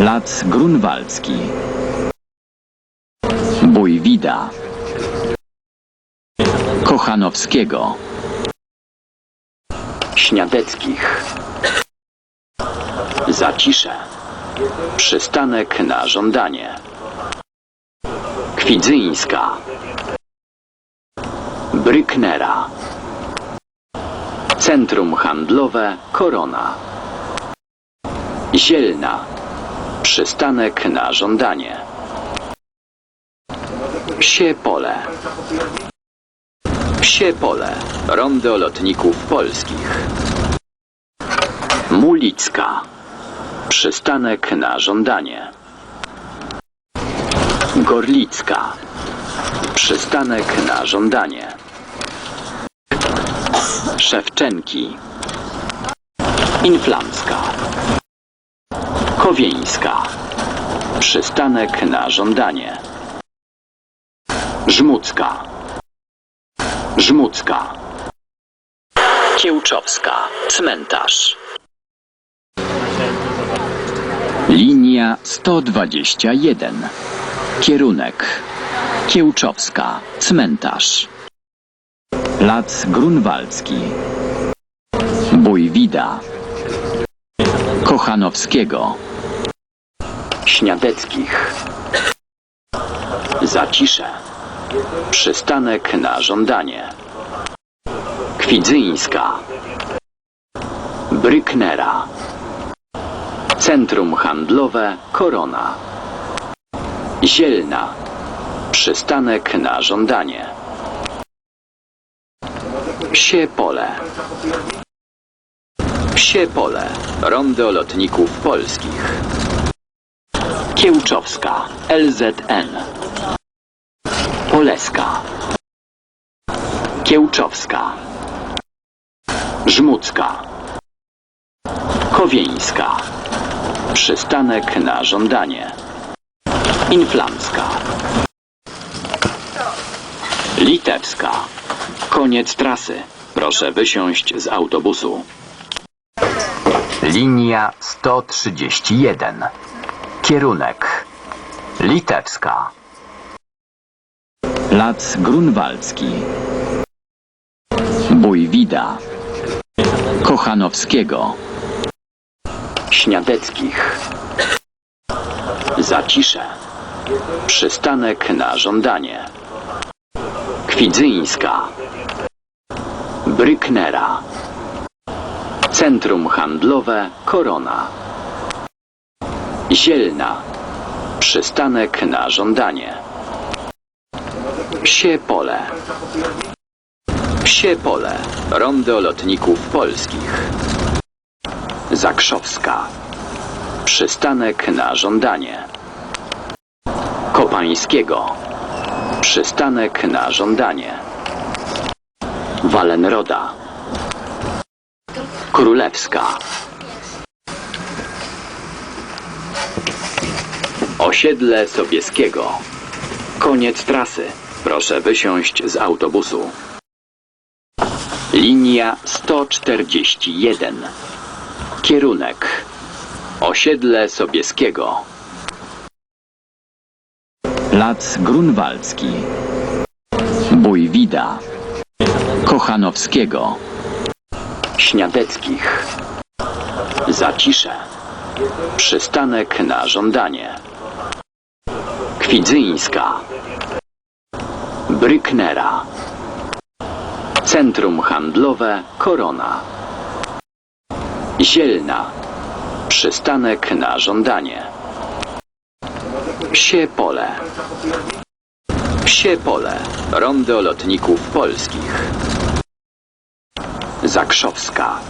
Plac Grunwaldzki. Bójwida. Kochanowskiego. Śniadeckich. Zacisze. Przystanek na żądanie. Kwidzyńska. Bryknera. Centrum handlowe Korona. Zielna. Przystanek na żądanie. Psie pole. Psie pole. Rondo lotników polskich. Mulicka. Przystanek na żądanie. Gorlicka. Przystanek na żądanie. Szewczenki. Inflamska. Kowieńska. Przystanek na żądanie. Żmucka. Żmucka. Kiełczowska. Cmentarz. Linia 121. Kierunek. Kiełczowska. Cmentarz. Plac Grunwaldzki. Bójwida. Kochanowskiego. Śniadeckich. Zacisze. Przystanek na żądanie. Kwidzyńska. Bryknera. Centrum handlowe Korona. Zielna. Przystanek na żądanie. Psie pole. Psie pole. Rondo lotników polskich. Kiełczowska. LZN. Poleska. Kiełczowska. Żmucka. Kowieńska. Przystanek na żądanie. Inflamska. Litewska. Koniec trasy. Proszę wysiąść z autobusu. Linia 131. Kierunek. Litewska. Plac Grunwaldzki. Bójwida. Kochanowskiego. Śniadeckich. Zacisze. Przystanek na żądanie. Kwidzyńska. Bryknera. Centrum handlowe Korona. Zielna. Przystanek na żądanie. Psie pole. Psie pole. Rondo lotników polskich. Zakrzowska. Przystanek na żądanie. Kopańskiego. Przystanek na żądanie. Walenroda. Królewska. Osiedle Sobieskiego. Koniec trasy. Proszę wysiąść z autobusu. Linia 141. Kierunek. Osiedle Sobieskiego. Plac Grunwaldzki. Bójwida. Kochanowskiego. Śniadeckich. Zacisze. Przystanek na żądanie. Kwidzyńska. Bryknera. Centrum handlowe Korona. Zielna. Przystanek na żądanie. Psie pole. Psie pole. Rondo lotników polskich. Zakrzowska.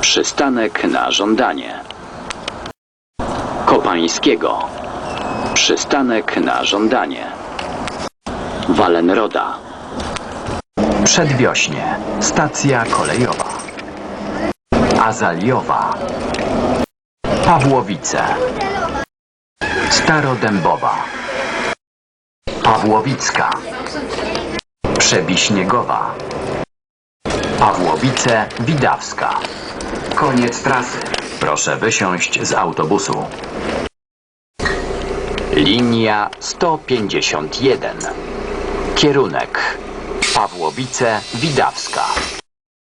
Przystanek na żądanie. Kopańskiego. Przystanek na żądanie. Walenroda. Przedwiośnie. Stacja kolejowa. Azaliowa. Pawłowice. Starodębowa. Pawłowicka. Przebiśniegowa. Pawłowice Widawska. Koniec trasy. Proszę wysiąść z autobusu. Linia 151. Kierunek Pawłowice-Widawska.